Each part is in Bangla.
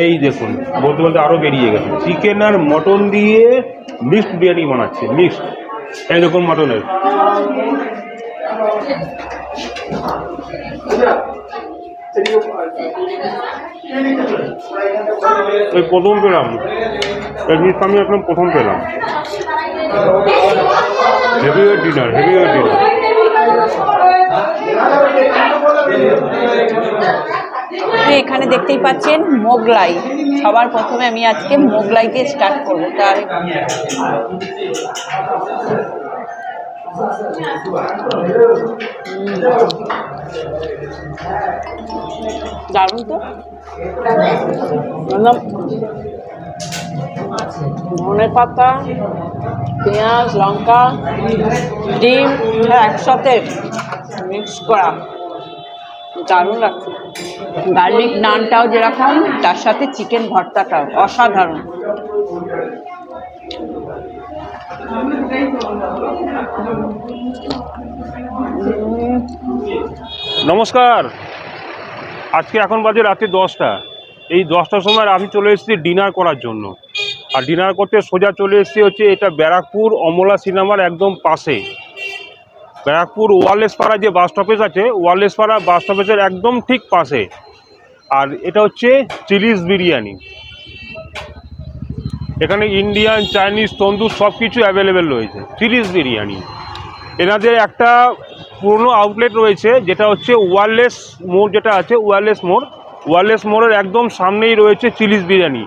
এই দেখুন, বলতে বলতে আরও বেরিয়ে গেছে। চিকেন আর মটন দিয়ে মিক্সড বিরিয়ানি বানাচ্ছে মিক্সড এই দেখুন মটনের এই প্রথম পেলাম। জিনিসটা আমি একদম প্রথম পেলাম। হেভি ডিনার হেভি ডিনার এখানে দেখতেই পাচ্ছেন মোগলাই। সবার প্রথমে আমি আজকে মোগলাই দিয়ে স্টার্ট করব। তার দারুণ তো। ধনে পাতা, পেঁয়াজ, লঙ্কা, ডিম একসাথে মিক্স করা। দারুণ লাগছে। গার্লিক নানটাও যেরকম, তার সাথে চিকেন ভর্তাটাও অসাধারণ। নমস্কার। আজকে এখন বাজে রাত্রি দশটা। এই দশটার সময় আমি চলে এসেছি ডিনার করার জন্য। আর ডিনার করতে সোজা চলে এসেছি হচ্ছে এটা ব্যারাকপুর অমলা সিনেমার একদম পাশে। ব্যারাকপুর ওয়ারলেসপাড়া যে বাস স্টপেজ আছে ওয়ারলেসপাড়া বাস স্টপেজের একদম ঠিক পাশে। আর এটা হচ্ছে চিলিজ বিরিয়ানি। এখানে ইন্ডিয়ান, চাইনিজ, তন্দুর সব কিছু অ্যাভেলেবেল রয়েছে চিলিজ বিরিয়ানি। এনাদের একটা পুরনো আউটলেট রয়েছে, যেটা হচ্ছে ওয়ারলেস মোড় যেটা আছে ওয়ারলেস মোড়। ওয়ারলেস মোড়ের একদম সামনেই রয়েছে চিলিজ বিরিয়ানি।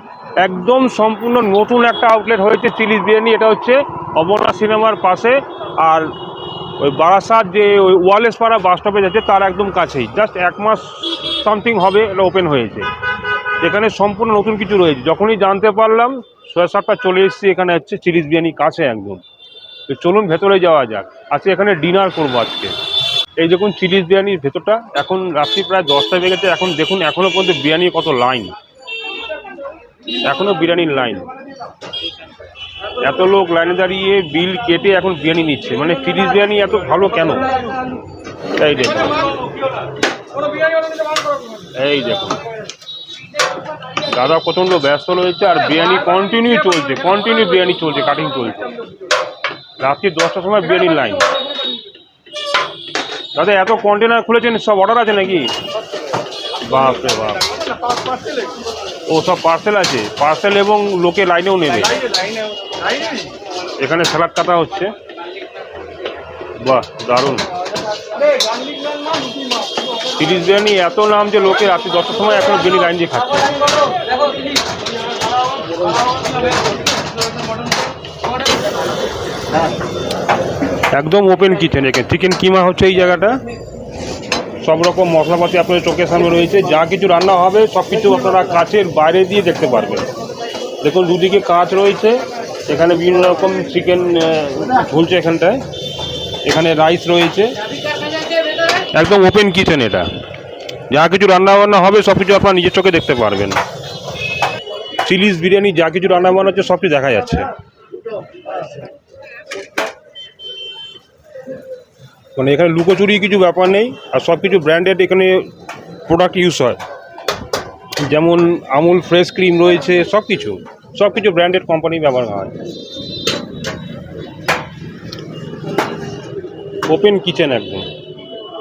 একদম সম্পূর্ণ নতুন একটা আউটলেট হয়েছে চিলিজ বিরিয়ানি, এটা হচ্ছে অমরনাথ সিনেমার পাশে। আর ওই বারাসাত যে ওই ওয়ারলেস পাড়া বাস স্টপেজ আছে তার একদম কাছেই। জাস্ট এক মাস সামথিং হবে, এটা ওপেন হয়েছে। এখানে সম্পূর্ণ নতুন কিছু রয়েছে। যখনই জানতে পারলাম, সোয়া সাতটা চলে এসেছি, এখানে হচ্ছে চিলিজ বিরিয়ানি কাছে একদম। তো চলুন ভেতরে যাওয়া যাক। আজকে এখানে ডিনার করব আজকে। এই দেখুন চিলিজ বিরিয়ানির ভেতরটা। এখন রাত্রি প্রায় দশটা বেজেছে এখন দেখুন এখনও পর্যন্ত বিরিয়ানির কত লাইন এখনও বিরিয়ানির লাইন এত লোক লাইনে দাঁড়িয়ে বিল কেটে এখন বিরিয়ানি নিচ্ছে। মানে চিলিজ বিরিয়ানি এত ভালো কেন? এই দেখুন এই দেখুন দাদা প্রচণ্ড ব্যস্ত রয়েছে আর বিরিয়ানি কন্টিনিউ চলছে কন্টিনিউ বিরিয়ানি চলছে কাটিং চলছে। রাত্রি দশটার সময় বিরিয়ানির লাইন দাদা, এত কন্টেনার খুলেছেন, সব অর্ডার আছে নাকি? বাপ রে বাপ। ও সব পার্সেল আছে। পার্সেল এবং লোকে লাইনেও নেবে। এখানে স্যালাড কাটা হচ্ছে। বাহ, দারুণ। তিরিশ বিরিয়ানি এত নাম যে লোকে রাত্রি দশটার সময় এখনও বিরিয়ানি লাইন দিয়ে খাচ্ছে। একদম ওপেন কিচেন এখানে। চিকেন কিমা হচ্ছে এই জায়গাটা। সব রকম মশলাপাতি আপনাদের চোখের সামনে রয়েছে। যা কিছু রান্না হবে সব কিছু আপনারা কাচের বাইরে দিয়ে দেখতে পারবেন। দেখুন, দুদিকে কাঁচ রয়েছে। এখানে বিভিন্ন রকম চিকেন ঝুলছে এখানটায়। এখানে রাইস রয়েছে। একদম ওপেন কিচেন এটা। যা কিছু রান্না বান্না হবে সব কিছু আপনার নিজের চোখে দেখতে পারবেন। চিলিজ বিরিয়ানি, যা কিছু রান্না বান্না হচ্ছে সব কিছু দেখা যাচ্ছে। মানে এখানে লুকোচুরি কিছু ব্যাপার নেই, আর সব কিছু ব্র্যান্ডেড এখানে প্রোডাক্ট ইউজ হয়। যেমন আমুল ফ্রেশ ক্রিম রয়েছে সব কিছু সব কিছু ব্র্যান্ডেড কোম্পানি ব্যবহার হয়। ওপেন কিচেন একদম।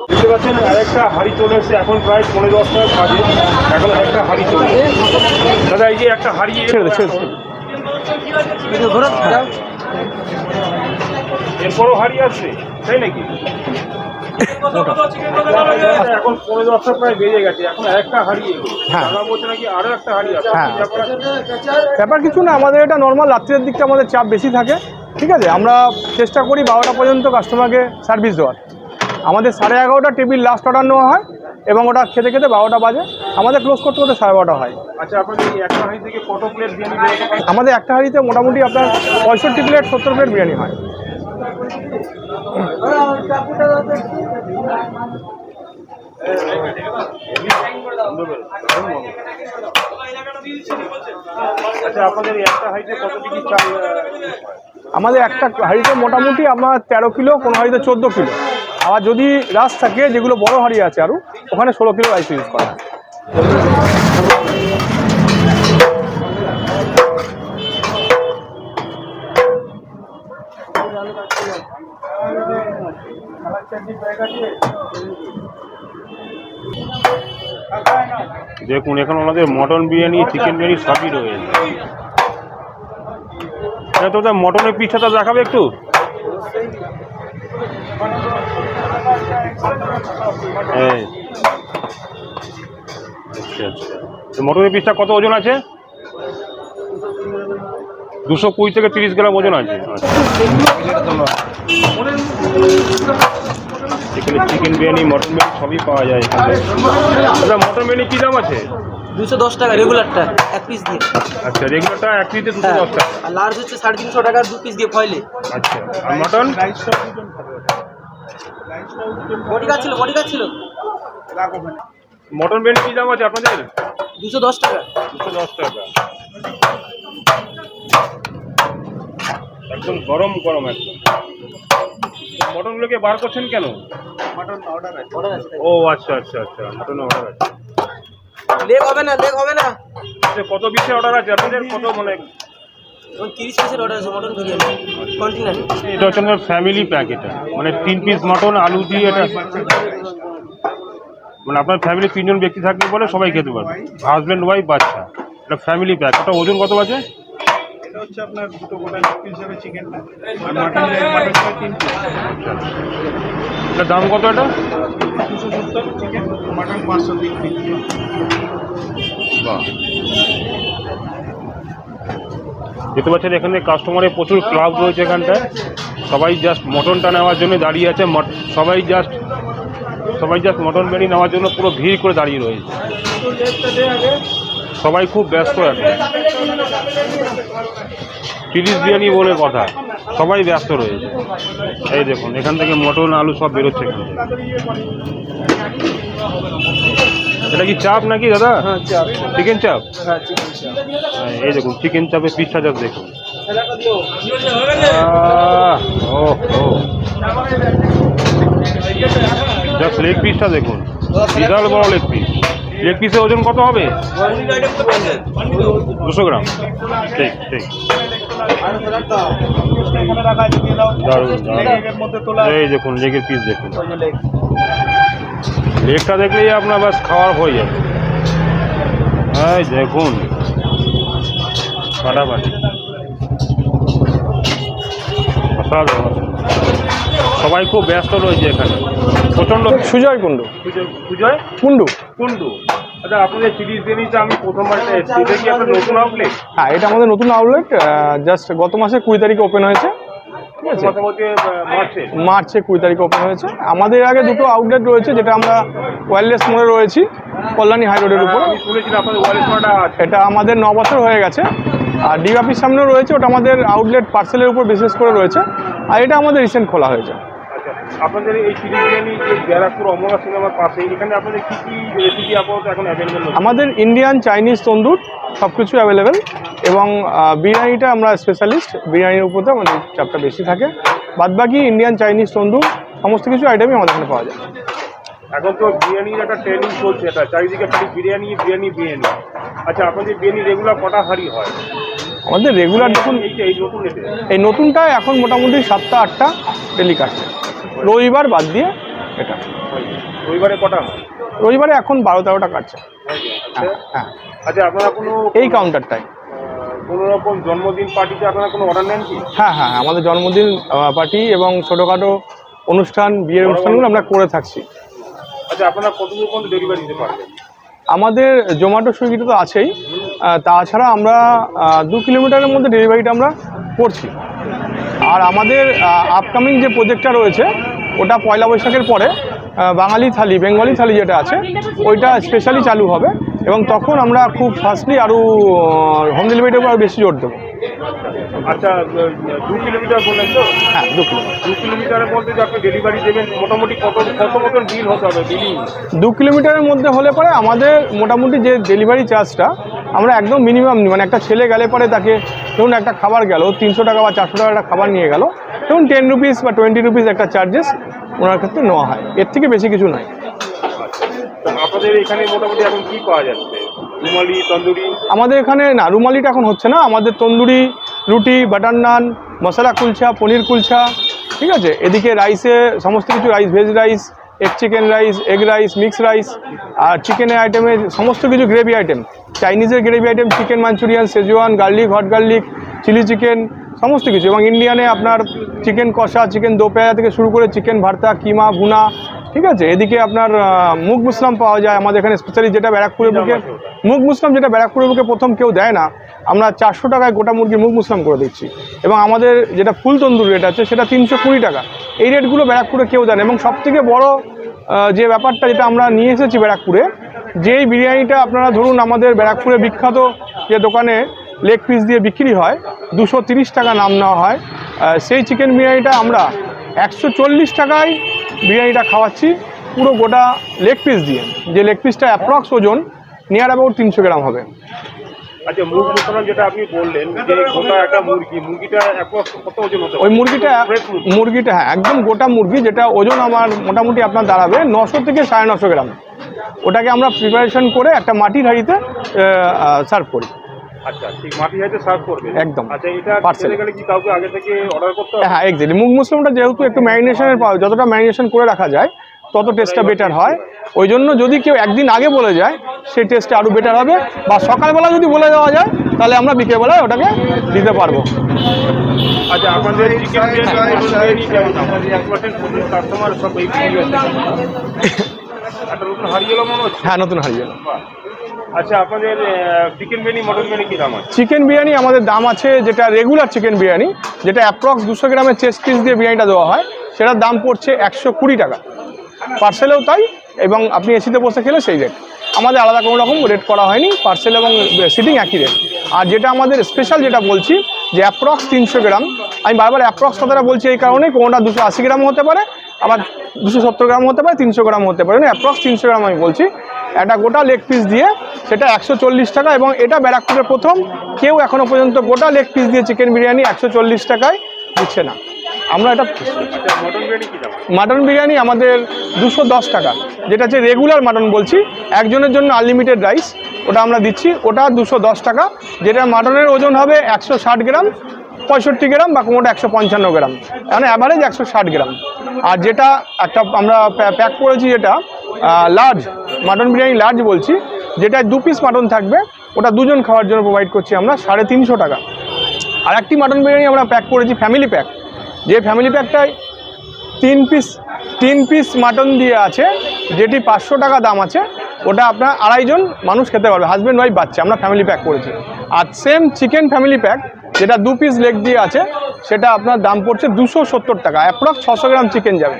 বুঝতে পারছেন আরেকটা হাড়ি চলে এসেছে এখন প্রায় পনেরো দশটা কাজে। এখন একটা হাড়ি চলে দাদা এই যে একটা হাড়ি এরপরও হাড়ি আছে তাই নাকি? এখন প্রায়। ব্যাপার কিছু না, আমাদের এটা নর্মাল রাত্রের দিকটা আমাদের চাপ বেশি থাকে ঠিক আছে আমরা চেষ্টা করি বারোটা পর্যন্ত কাস্টমারকে সার্ভিস দেওয়ার আমাদের সাড়ে এগারোটা টেবিল লাস্ট অর্ডার নেওয়া হয় এবং ওটা খেতে খেতে বারোটা বাজে আমাদের ক্লোজ করতে করতে সাড়ে বারোটা হয়? আমাদের একটা হাঁড়িতে মোটামুটি আপনার পঁয়ষট্টি প্লেট সত্তর প্লেট বিরিয়ানি হয় আচ্ছা আমাদের একটা হাঁড়িতে মোটামুটি আপনার তেরো কিলো কোনো হাঁড়িতে চোদ্দ কিলো। আবার যদি রাস থাকে, যেগুলো বড় হাঁড়ি আছে আরও ওখানে ষোলো কিলো রাইস ইউজ করা দেখুন, এখানে আমাদের মটন বিরিয়ানি চিকেন বিরিয়ানি সবই রয়েছে। এটা তো মটনের পিঠাটা দেখাবে একটু। আচ্ছা আচ্ছা। মটনের পিসটা কত ওজন আছে? দুশো কুড়ি থেকে তিরিশ গ্রাম ওজন আছে। আচ্ছা। এখানে চিকেন বিরিয়ানি মটন বিরিয়ানি সবই পাওয়া যায় এখানে। দাদা মটন বিরিয়ানি কী দাম আছে? দুশো দশ টাকা রেগুলারটা এক পিস দিয়ে। আচ্ছা রেগুলারটা এক পিসে দুশো হ্যাঁ দশ টাকা। আর লার্জ হচ্ছে সাড়ে তিনশো টাকা দু পিস দিয়ে ফয়েলে আচ্ছা আর মটন বডি ছিল বডি ছিল। মটন বিরিয়ানি কী দাম আছে আপনাদের? দুশো দশ টাকা। দুশো দশ টাকা। একদম গরম গরম একদম। মটনগুলোকে বার করছেন কেন? অর্ডার আছে। ও আচ্ছা আচ্ছা আচ্ছা মটন অর্ডার আছে। লেগ হবে না লেগ হবে না। আচ্ছা, কত পিসের অর্ডার আছে? আপনাদের কত মানে তিরিশ পিসের অর্ডার আছে মটন বিরিয়ানি কন্টিনার এটা হচ্ছে ফ্যামিলি প্যাক এটা। মানে তিন পিস মটন আলু দিয়ে এটা মানে আপনার ফ্যামিলি তিনজন ব্যক্তি থাকলে বলে সবাই খেতে পারবে। হাজব্যান্ড ওয়াইফ বাচ্চা। এটা ফ্যামিলি প্যাক ওটা ওজন কত আছে হচ্ছে আপনার দুটো গোটা পিস হিসাবে চিকেনটা আর মাটন মাটন তিন পিস দাম কত এটা? দুশো সত্তর চিকেন মাটন পাঁচশো তিন পিস দেখতে পাচ্ছেন এখানে কাস্টমারের প্রচুর ক্লাব রয়েছে এখানটায়। সবাই জাস্ট মটনটা নেওয়ার জন্য দাঁড়িয়ে আছে। সবাই জাস্ট সবাই জাস্ট মটন বিরিয়ানি নেওয়ার জন্য পুরো ভিড় করে দাঁড়িয়ে রয়েছে। সবাই খুব ব্যস্ত এখন। তিরিশ বিরিয়ানি বলে কথা। সবাই ব্যস্ত রয়েছে। এই দেখুন এখান থেকে মটন আলু সব বেরোচ্ছে এখান এটা কি চাপ নাকি দাদা? হ্যাঁ চাপ। চিকেন চাপ? হ্যাঁ চাপ। হ্যাঁ, এই দেখুন চিকেন চাপের পিসটা জাস্ট দেখুন। ও জাস্ট লেগ পিসটা দেখুন। বিশাল বড় লেগ পিস লেগ পিসের ওজন কত হবে? দুশো গ্রাম। ঠিক ঠিক। এই দেখুন লেগের পিস দেখুন। লেগটা দেখলেই আপনার বাস খাওয়ার হয়ে যাবে। এই দেখুন। ফাটাফাটি। অসাধারণ সবাই খুব ব্যস্ত রয়েছে এখানে। প্রচণ্ড সুজয় কুণ্ডু। পুজোয় কুণ্ডু। কুন্ডু আচ্ছা আপনাদের সিরিজ বিরিয়ানিটা আমি প্রথমবার এসেছি এটা কি আপনার নতুন আউটলেট হ্যাঁ এটা আমাদের নতুন আউটলেট জাস্ট গত মাসে কুড়ি তারিখে ওপেন হয়েছে। ঠিক আছে? মার্চে। কুড়ি তারিখে ওপেন হয়েছে। আমাদের আগে দুটো আউটলেট রয়েছে যেটা আমরা ওয়ারলেস মোড়ে রয়েছি কল্যাণী হাই রোডের উপর। এটা আমাদের ন বছর হয়ে গেছে। আর ডিগাপির সামনেও রয়েছে ওটা আমাদের আউটলেট পার্সেলের উপর বিশেষ করে রয়েছে। আর এটা আমাদের রিসেন্ট খোলা হয়েছে। আচ্ছা আপনাদের এই বিরিয়ানি যে ব্যারাকপুর অমরা সিনেমার পাশে এখানে আপনাদের কী কী রেসিপি আপাতত এখন অ্যাভেলেবেল আমাদের ইন্ডিয়ান চাইনিজ তন্দুর সব কিছু অ্যাভেলেবেল এবং বিরিয়ানিটা আমরা স্পেশালিস্ট বিরিয়ানির উপরে আমাদের চাপটা বেশি থাকে। বাদবাকি ইন্ডিয়ান চাইনিজ তন্দুর সমস্ত কিছু আইটেমই আমাদের এখানে পাওয়া যায়। এখন তো বিরিয়ানির একটা ট্রেনিং চলছে এটা চারিদিকে খালি বিরিয়ানি বিরিয়ানি বিরিয়ানি। আচ্ছা আপনাদের বিরিয়ানি রেগুলার কটা হাঁড়ি হয়? আমাদের রেগুলার এতে এই নতুনটা এখন মোটামুটি সাতটা আটটা ডেলি কাটছে রবিবার বাদ দিয়ে এটা। রবিবারে কটা? হয় রবিবারে এখন বারো তেরোটা কাটছে। আচ্ছা হ্যাঁ হ্যাঁ। আচ্ছা আপনারা কোনো এই কাউন্টারটায় আহ, কোনো রকম জন্মদিন পার্টিতে আপনারা কোনো অর্ডার নেন কি? হ্যাঁ হ্যাঁ আমাদের জন্মদিন পার্টি এবং ছোটোখাটো অনুষ্ঠান বিয়ের অনুষ্ঠানগুলো আমরা করে থাকছি। আচ্ছা আপনারা কতদূর পর্যন্ত ডেলিভারি দিতে পারবেন? আমাদের জোম্যাটো সুইগিটা তো আছেই। তাছাড়া আমরা দু কিলোমিটারের মধ্যে ডেলিভারিটা আমরা করছি। আর আমাদের আপকামিং যে প্রজেক্টটা রয়েছে ওটা পয়লা বৈশাখের পরে বাঙালি থালি বেঙ্গলি থালি যেটা আছে ওইটা স্পেশালি চালু হবে এবং তখন আমরা খুব ফাস্টলি আরও হোম ডেলিভারিটার উপর আরও বেশি জোর দেবো। আচ্ছা দু কিলোমিটার বললেন তো? হ্যাঁ দু কিলোমিটার। দু কিলোমিটারের মধ্যে যে আপনি ডেলিভারি দেবেন মোটামুটি কত কত মতন বিল হতে হবে বিলিং দু কিলোমিটারের মধ্যে হলে পরে আমাদের মোটামুটি যে ডেলিভারি চার্জটা আমরা একদম মিনিমাম মানে একটা ছেলে গেলে পরে তাকে ধরুন একটা খাবার গেল তিনশো টাকা বা চারশো টাকা একটা খাবার নিয়ে গেল ধরুন টেন রুপিস বা টোয়েন্টি রুপিস একটা চার্জেস ওনার ক্ষেত্রে নেওয়া হয়। এর থেকে বেশি কিছু নয় আপনাদের এখানে মোটামুটি এখন কি পাওয়া যাচ্ছে? রুমালি তন্দুরি? আমাদের এখানে না রুমালিটা এখন হচ্ছে না। আমাদের তন্দুরি রুটি বাটার নান মশলা কুলচা পনির কুলচা ঠিক আছে? এদিকে রাইসে সমস্ত কিছু rice veg rice egg chicken rice egg rice mix rice আর চিকেনের আইটেমে সমস্ত কিছু gravy item চাইনিজের gravy item chicken Manchurian Szechuan garlic hot garlic chilli chicken সমস্ত কিছু। এবং ইন্ডিয়ানে আপনার চিকেন কষা চিকেন দোপেয়া থেকে শুরু করে চিকেন ভর্তা কিমা ভুনা ঠিক আছে? এদিকে আপনার মুগ মুসলাম পাওয়া যায় আমাদের এখানে স্পেশালি যেটা ব্যারাকপুরের বুকে। মুগ মুসলাম যেটা ব্যারাকপুরের বুকে প্রথম কেউ দেয় না আমরা চারশো টাকায় গোটা মুরগি মুগ মুসলাম করে দিচ্ছি। এবং আমাদের যেটা ফুল তন্দুর রেট আছে সেটা তিনশো কুড়ি টাকা। এই রেটগুলো ব্যারাকপুরে কেউ দেয় না। এবং সবথেকে বড় যে ব্যাপারটা যেটা আমরা নিয়ে এসেছি ব্যারাকপুরে যেই বিরিয়ানিটা আপনারা ধরুন আমাদের ব্যারাকপুরে বিখ্যাত যে দোকানে লেগ পিস দিয়ে বিক্রি হয় দুশো তিরিশ টাকা নাম নেওয়া হয়। সেই চিকেন বিরিয়ানিটা আমরা একশো চল্লিশ টাকায় বিরিয়ানিটা খাওয়াচ্ছি পুরো গোটা লেগ পিস দিয়ে। যে লেগ পিসটা অ্যাপ্রক্স ওজন নিয়ার অ্যাবাউট তিনশো গ্রাম হবে। আচ্ছা যেটা আপনি বললেন যে গোটা একটা মুরগি মুরগিটা কত ওজন হতে ওই মুরগিটা মুরগিটা হ্যাঁ একদম গোটা মুরগি যেটা ওজন আমার মোটামুটি আপনার দাঁড়াবে নশো থেকে সাড়ে নশো গ্রাম। ওটাকে আমরা প্রিপারেশন করে একটা মাটির হাঁড়িতে সার্ভ করি। আচ্ছা ঠিক মাটি হাইতে সার্ভ করবে। একদম। আচ্ছা এটা Parcel। গেলে কি কাউকে আগে থেকে অর্ডার করতে হবে? হ্যাঁ এক্স্যাক্টলি মুগ মুসলিমটা যেহেতু একটু ম্যারিনেশনের পাওয়া যতটা ম্যারিনেশন করে রাখা যায় তত টেস্টটা বেটার হয়। ওই জন্য যদি কেউ একদিন আগে বলে যায় সেই টেস্টটা আরও বেটার হবে। বা সকালবেলা যদি বলে দেওয়া যায় তাহলে আমরা বিকেলবেলায় ওটাকে দিতে পারব। আচ্ছা হ্যাঁ নতুন হারিয়ে। আচ্ছা আপনাদের চিকেন বিরিয়ানি মটন বিরিয়ানি কি দাম আছে? চিকেন বিরিয়ানি আমাদের দাম আছে যেটা রেগুলার চিকেন বিরিয়ানি, যেটা অ্যাপ্রক্স দুশো গ্রামের চেস্ট পিস দিয়ে বিরিয়ানিটা দেওয়া হয়, সেটার দাম পড়ছে একশো কুড়ি টাকা। পার্সেলেও তাই, এবং আপনি এসিতে বসে খেলে সেই রেট আমাদের আলাদা কোনো রকম রেট করা হয়নি পার্সেল এবং সিটিং একই রেট আর যেটা আমাদের স্পেশাল যেটা বলছি, যে অ্যাপ্রক্স তিনশো গ্রাম, আমি বারবার অ্যাপ্রক্স কথাটা বলছি এই কারণে, কোনোটা দুশো আশি গ্রাম হতে পারে, আবার দুশো সত্তর গ্রাম হতে পারে, তিনশো গ্রাম হতে পারে অ্যাপ্রক্স তিনশো গ্রাম আমি বলছি। একটা গোটা লেগ পিস দিয়ে সেটা একশো চল্লিশ টাকা এবং এটা ব্যারাকপুরের প্রথম। কেউ এখনও পর্যন্ত গোটা লেগ পিস দিয়ে চিকেন বিরিয়ানি একশো চল্লিশ টাকায় দিচ্ছে না। আমরা এটা মটন বিরিয়ানি আমাদের দুশো টাকা, যেটা হচ্ছে রেগুলার মাটন বলছি। একজনের জন্য আনলিমিটেড রাইস ওটা আমরা দিচ্ছি। ওটা দুশো দশ টাকা, যেটা মাটনের ওজন হবে একশো ষাট গ্রাম, পঁয়ষট্টি গ্রাম বা কোনোটা একশো পঞ্চান্ন গ্রাম। মানে অ্যাভারেজ একশো ষাট গ্রাম। আর যেটা একটা আমরা প্যাক করেছি যেটা লার্জ মাটন বিরিয়ানি লার্জ বলছি যেটা দু পিস মাটন থাকবে, ওটা দুজন খাওয়ার জন্য প্রোভাইড করছি আমরা, সাড়ে তিনশো টাকা। আর একটি মাটন বিরিয়ানি আমরা প্যাক করেছি ফ্যামিলি প্যাক যে ফ্যামিলি প্যাকটায় তিন পিস তিন পিস মাটন দিয়ে আছে, যেটি পাঁচশো টাকা দাম আছে, ওটা আপনার আড়াইজন মানুষ খেতে পারবে হাজব্যান্ড ওয়াইফ বাচ্চা, আমরা ফ্যামিলি প্যাক করেছি। আর সেম চিকেন ফ্যামিলি প্যাক যেটা দু পিস লেগ দিয়ে আছে, সেটা আপনার দাম পড়ছে দুশো টাকা অ্যাপ্রক্স ছশো গ্রাম চিকেন যাবে।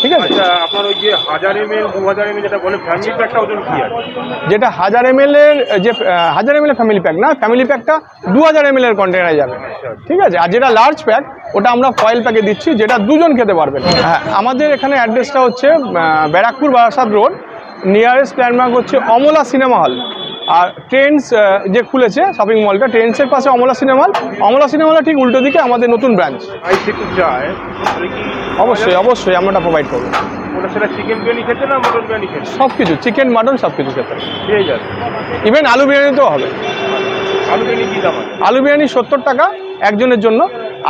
ঠিক আছে? আচ্ছা আপনার ওই যে হাজার এম এল দু হাজার এম যেটা বলে ফ্যামিলি প্যাকটা ওজন কি আছে? যেটা হাজার এম এর যে হাজার এম এর ফ্যামিলি প্যাক না ফ্যামিলি প্যাকটা দু হাজার এম এর কন্টেনারে যাবে। ঠিক আছে? আর যেটা লার্জ প্যাক ওটা আমরা ফয়েল প্যাকে দিচ্ছি যেটা দুজন খেতে পারবেন। হ্যাঁ আমাদের এখানে অ্যাড্রেসটা হচ্ছে Barrackpore Barasat road nearest landmark হচ্ছে অমলা সিনেমা হল আর ট্রেন্ডস যে খুলেছে শপিং মলটা ট্রেন্ডসের পাশে Amala cinema hall Amala cinema হলের ঠিক উল্টো দিকে আমাদের নতুন ব্রাঞ্চ অবশ্যই অবশ্যই আমরা প্রোভাইড করব। সব কিছু চিকেন মাটন সব কিছু খেতে ইভেন আলু বিরিয়ানিতেও হবে। আলু বিরিয়ানি সত্তর টাকা একজনের জন্য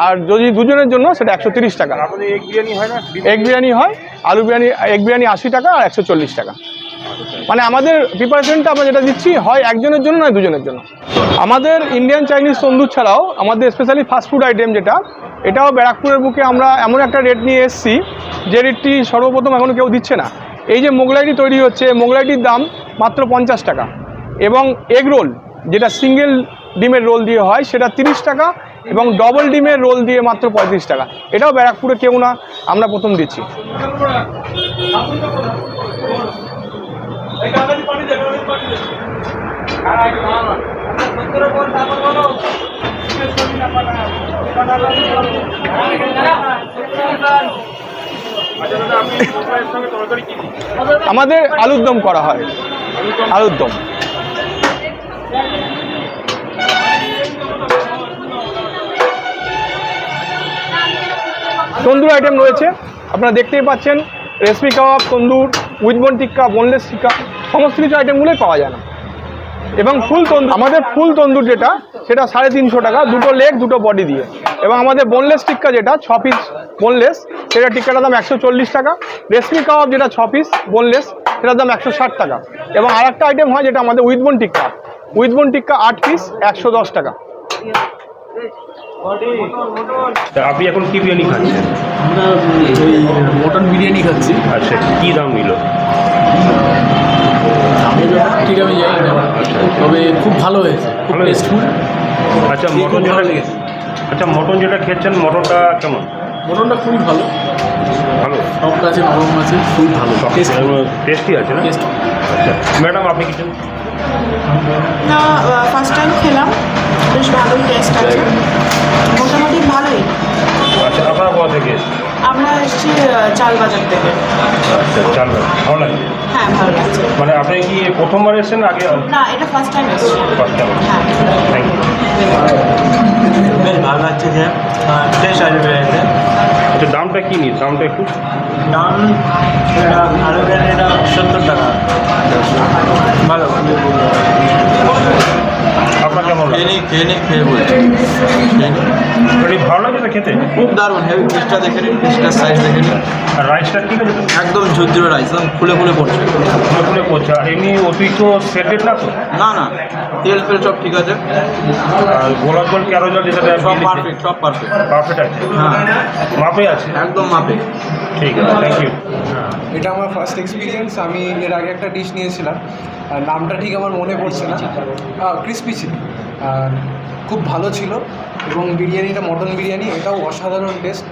আর যদি দুজনের জন্য সেটা একশো তিরিশ টাকা। এগ বিরিয়ানি হয় না এগ বিরিয়ানি হয় আলু বিরিয়ানি এগ বিরিয়ানি আশি টাকা আর একশো চল্লিশ টাকা। মানে আমাদের প্রিপারেশনটা আমরা যেটা দিচ্ছি, হয় একজনের জন্য নয়, দুজনের জন্য। আমাদের ইন্ডিয়ান চাইনিজ তন্দুর ছাড়াও আমাদের স্পেশালি ফাস্টফুড আইটেম যেটা, এটাও ব্যারাকপুরের বুকে আমরা এমন একটা রেট নিয়ে এসেছি, যে রেটটি সর্বপ্রথম এখনও কেউ দিচ্ছে না। এই যে মোগলাইটি তৈরি হচ্ছে, মোগলাইটির দাম মাত্র পঞ্চাশ টাকা এবং এগ রোল যেটা সিঙ্গেল ডিমের রোল দিয়ে হয়, সেটা তিরিশ টাকা এবং ডবল ডিমের রোল দিয়ে মাত্র পঁয়ত্রিশ টাকা। এটাও ব্যারাকপুরে কেউ না, আমরা প্রথম দিচ্ছি। আমাদের আলুর দম করা হয়। আলুর দম। তন্দুর আইটেম রয়েছে। আপনারা দেখতেই পাচ্ছেন, রেশমি কাবাব, তন্দুর উইথ বোন টিক্কা বোনলেস টিক্কা। সমস্ত কিছু আইটেমগুলোই পাওয়া যায় না। এবং ফুল তন্দুর আমাদের ফুল তন্দুর যেটা সেটা সাড়ে তিনশো টাকা দুটো লেগ দুটো বডি দিয়ে। এবং আমাদের বোনলেস টিক্কা যেটা ছ পিস বোনলেস সেটা টিক্কাটার দাম একশো চল্লিশ টাকা। রেশমি কাবাব যেটা ছ পিস বোনলেস সেটার দাম একশো ষাট টাকা। এবং আরেকটা আইটেম হয় যেটা আমাদের উইথ বোন টিক্কা। উইথ বোন টিক্কা আট পিস একশো দশ টাকা। আপনি এখন কি বিরিয়ানি খাচ্ছেন? আমরা ওই মটন বিরিয়ানি খাচ্ছি। আচ্ছা কি দাম নিল? ঠিক আমি জানি না। তবে খুব ভালো হয়েছে খুব টেস্টফুল আচ্ছা মটন যেটা লেগেছে। আচ্ছা মটন যেটা খেয়েছেন মটনটা কেমন? মটনটা খুবই ভালো। ভালো? সফট আছে নরম আছে খুবই ভালো টেস্টি আছে না? আচ্ছা ম্যাডাম আপনি কিছু? না ফার্স্ট টাইম খেলাম। বেশ ভালোই টেস্ট আছে। মোটামুটি ভালোই। আচ্ছা আপনারা কোথা থেকে আমরা এসেছি চাল বাজার থেকে। আচ্ছা চাল ভালো লাগছে হ্যাঁ ভালো লাগছে। মানে আপনি কি প্রথমবার এসেছেন আগে? না এটা ফার্স্ট টাইম এসেছি। ফার্স্ট টাইম হ্যাঁ। থ্যাংক ইউ বেশ ভালো লাগছে যে ফ্রেশ আছে বিরিয়ানিতে আচ্ছা দামটা কি নিস দামটা একটু? দাম এটা আলু এটা সত্তর টাকা। ভালো। আপনার কেমন খেয়ে নিই খেয়ে নিই খেয়ে বলছি খেয়ে ভালো লাগে এটা খেতে? খুব দারুণ হেভি পিসটা দেখে নিন পিসটার সাইজ দেখে নিন। আর রাইসটা ঠিক আছে তো? একদম ঝুরঝুরে রাইস একদম ফুলে ফুলে পড়ছে। ফুলে ফুলে করছে আর এমনি অতিরিক্ত সেটেড না তো? না না তেল ফেল সব ঠিক আছে। আর গোলাপ জল ক্যারো জল যেটা সব পারফেক্ট সব পারফেক্ট পারফেক্ট আছে। হ্যাঁ। মাপে আছে? একদম মাপে। ঠিক আছে থ্যাংক ইউ এটা আমার ফার্স্ট এক্সপিরিয়েন্স আমি এর আগে একটা ডিশ নিয়েছিলাম। আর নামটা ঠিক আমার মনে পড়ছে না। ক্রিসপি চিলি খুব ভালো ছিল। এবং বিরিয়ানিটা মটন বিরিয়ানি এটাও অসাধারণ টেস্ট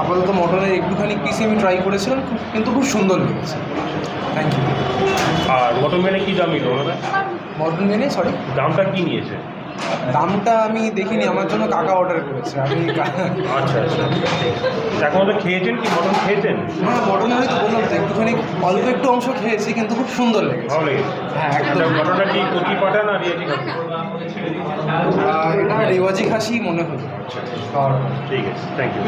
আপাতত মটনের একটুখানি পিসি আমি ট্রাই করেছিলাম কিন্তু খুব সুন্দর লেগেছে। থ্যাংক ইউ আর মটন বিরিয়ানি কী দাম নিল মটন বিরিয়ানি সরি দামটা কি নিয়েছে? দামটা আমি দেখিনি আমার জন্য কাকা অর্ডার করেছে। আমি আচ্ছা আচ্ছা। এখন তো খেয়েছেন কি? মটন খেয়েছেন? হ্যাঁ মটন আমি তো বললাম তো, একটুখানি অল্প একটু অংশ খেয়েছি কিন্তু খুব সুন্দর লেগেছে। ভালো লেগেছে। হ্যাঁ একদম। মটনটা কি কচি পাঠা না রিয়াজি এটা রেওয়াজি খাসি মনে হলো আর ঠিক আছে থ্যাংক ইউ